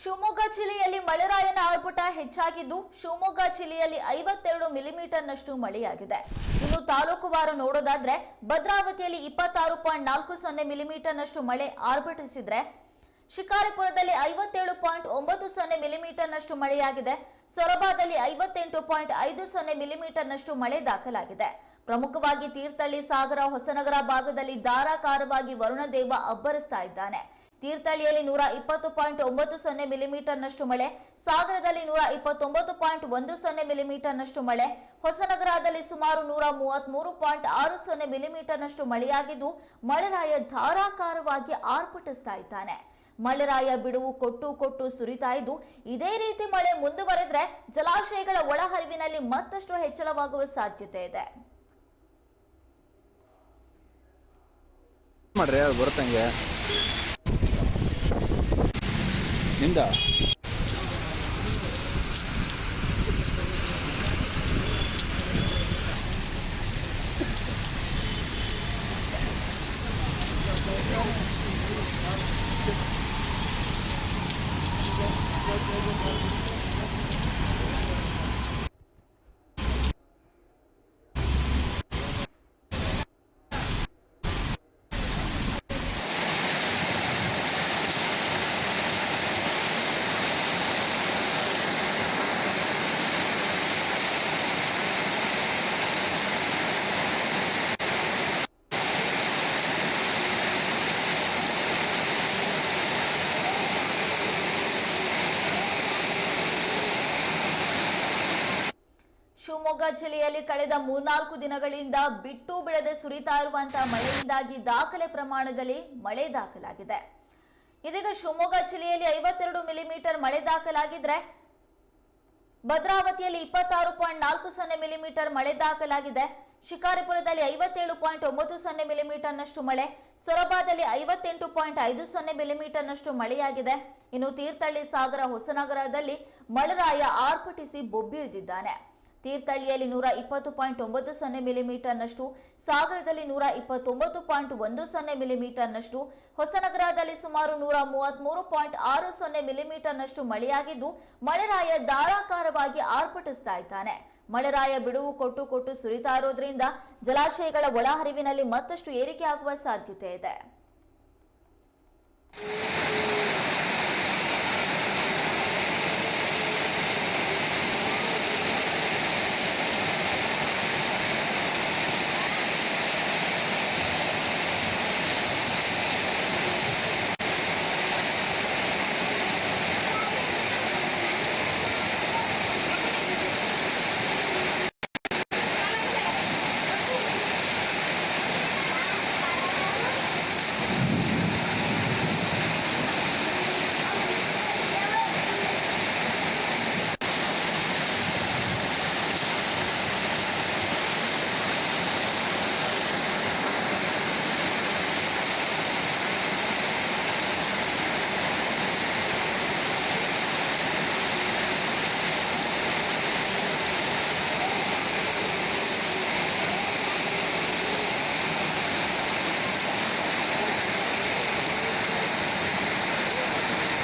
ಶಿವಮೊಗ್ಗ ಜಿಲ್ಲೆಯಲ್ಲಿ ಮಳೆರಾಯನ ಆರ್ಭಟ ಹೆಚ್ಚಾಗಿದ್ದು, ಶಿವಮೊಗ್ಗ ಜಿಲ್ಲೆಯಲ್ಲಿ ಐವತ್ತೆರಡು ಮಿಲಿಮೀಟರ್ನಷ್ಟು ಮಳೆಯಾಗಿದೆ. ಇನ್ನು ತಾಲೂಕುವಾರು ನೋಡೋದಾದ್ರೆ, ಭದ್ರಾವತಿಯಲ್ಲಿ ಇಪ್ಪತ್ತಾರು ಪಾಯಿಂಟ್ ನಾಲ್ಕು ಸೊನ್ನೆ ಮಿಲಿಮೀಟರ್ನಷ್ಟು ಮಳೆ ಆರ್ಭಟಿಸಿದ್ರೆ, ಶಿಕಾರಿಪುರದಲ್ಲಿ ಐವತ್ತೇಳು ಪಾಯಿಂಟ್ ಒಂಬತ್ತು ಸೊನ್ನೆ ಮಿಲಿಮೀಟರ್ನಷ್ಟು ಮಳೆಯಾಗಿದೆ. ಸೊರಬಾದಲ್ಲಿ ಐವತ್ತೆಂಟು ಪಾಯಿಂಟ್ ಐದು ಸೊನ್ನೆ ಮಿಲಿಮೀಟರ್ನಷ್ಟು ಮಳೆ ದಾಖಲಾಗಿದೆ. ಪ್ರಮುಖವಾಗಿ ತೀರ್ಥಹಳ್ಳಿ, ಸಾಗರ, ಹೊಸನಗರ ಭಾಗದಲ್ಲಿ ಧಾರಾಕಾರವಾಗಿ ವರುಣದೇವ ಅಬ್ಬರಿಸ್ತಾ ಇದ್ದಾನೆ. ತೀರ್ಥಹಳ್ಳಿಯಲ್ಲಿ ನೂರ ಇಪ್ಪತ್ತು ಪಾಯಿಂಟ್ ಒಂಬತ್ತು ಸೊನ್ನೆ ಮಿಲಿಮೀಟರ್ನಷ್ಟು ಮಳೆ, ಸಾಗರದಲ್ಲಿ ನೂರ ಇಪ್ಪತ್ತೊಂಬತ್ತು ಪಾಯಿಂಟ್ ಒಂದು ಸೊನ್ನೆ ಮಿಲಿಮೀಟರ್ನಷ್ಟು ಮಳೆ, ಹೊಸನಗರದಲ್ಲಿ ಸುಮಾರು ನೂರ ಮೂವತ್ಮೂರು ಪಾಯಿಂಟ್ ಆರು ಸೊನ್ನೆ ಮಿಲಿಮೀಟರ್ನಷ್ಟು ಮಳೆಯಾಗಿದ್ದು, ಮಳೆರಾಯ ಧಾರಾಕಾರವಾಗಿ ಆರ್ಭಟಿಸ್ತಾ ಇದ್ದಾನೆ. ಮಳೆರಾಯ ಬಿಡುವು ಕೊಟ್ಟು ಕೊಟ್ಟು ಸುರಿತಾ ಇದ್ದು, ಇದೇ ರೀತಿ ಮಳೆ ಮುಂದುವರೆದ್ರೆ ಜಲಾಶಯಗಳ ಒಳಹರಿವಿನಲ್ಲಿ ಮತ್ತಷ್ಟು ಹೆಚ್ಚಳವಾಗುವ ಸಾಧ್ಯತೆ ಇದೆ. ಮಾಡ್ರಿ నిందా ಶಿವಮೊಗ್ಗ ಜಿಲ್ಲೆಯಲ್ಲಿ ಕಳೆದ ಮೂರ್ನಾಲ್ಕು ದಿನಗಳಿಂದ ಬಿಟ್ಟು ಬಿಡದೆ ಸುರಿತಾ ಇರುವಂತಹ ಮಳೆಯಿಂದಾಗಿ ದಾಖಲೆ ಪ್ರಮಾಣದಲ್ಲಿ ಮಳೆ ದಾಖಲಾಗಿದೆ. ಇದೀಗ ಶಿವಮೊಗ್ಗ ಜಿಲ್ಲೆಯಲ್ಲಿ ಐವತ್ತೆರಡು ಮಿಲಿಮೀಟರ್ ಮಳೆ ದಾಖಲಾಗಿದ್ರೆ ಭದ್ರಾವತಿಯಲ್ಲಿ ಇಪ್ಪತ್ತಾರು ಪಾಯಿಂಟ್ ನಾಲ್ಕು ಸೊನ್ನೆ ಮಿಲಿಮೀಟರ್ ಮಳೆ ದಾಖಲಾಗಿದೆ. ಶಿಕಾರಿಪುರದಲ್ಲಿ ಐವತ್ತೇಳು ಪಾಯಿಂಟ್ ಒಂಬತ್ತು ಸೊನ್ನೆ ಮಿಲಿಮೀಟರ್ನಷ್ಟು ಮಳೆ. ಸೊರಬಾದಲ್ಲಿ ಐವತ್ತೆಂಟು ಪಾಯಿಂಟ್ ಐದು ಸೊನ್ನೆ ಮಿಲಿಮೀಟರ್ನಷ್ಟು ಮಳೆಯಾಗಿದೆ. ಇನ್ನು ತೀರ್ಥಹಳ್ಳಿ ಸಾಗರ ಹೊಸನಗರದಲ್ಲಿ ಮಳೆರಾಯ ಆರ್ಪಟಿಸಿ ಬೊಬ್ಬಿರಿದಿದ್ದಾನೆ. ತೀರ್ಥಹಳ್ಳಿಯಲ್ಲಿ ನೂರ ಇಪ್ಪತ್ತು ಪಾಯಿಂಟ್ ಒಂಬತ್ತು ಸೊನ್ನೆ ಮಿಲಿಮೀಟರ್ನಷ್ಟು, ಸಾಗರದಲ್ಲಿ ನೂರ ಇಪ್ಪತ್ತೊಂಬತ್ತು ಪಾಯಿಂಟ್ ಒಂದು ಸೊನ್ನೆ ಮಿಲಿಮೀಟರ್ನಷ್ಟು, ಹೊಸನಗರದಲ್ಲಿ ಸುಮಾರು ನೂರ ಮೂವತ್ಮೂರು ಪಾಯಿಂಟ್ ಆರು ಸೊನ್ನೆ ಮಿಲಿಮೀಟರ್ನಷ್ಟು ಮಳೆಯಾಗಿದ್ದು, ಮಳೆರಾಯ ಧಾರಾಕಾರವಾಗಿ ಆರ್ಭಟಿಸ್ತಾ ಇದ್ದಾನೆ. ಮಳೆರಾಯ ಬಿಡುವು ಕೊಟ್ಟು ಕೊಟ್ಟು ಸುರಿತಾ ಇರೋದ್ರಿಂದ ಜಲಾಶಯಗಳ ಒಳಹರಿವಿನಲ್ಲಿ ಮತ್ತಷ್ಟು ಏರಿಕೆಯಾಗುವ ಸಾಧ್ಯತೆ ಇದೆ.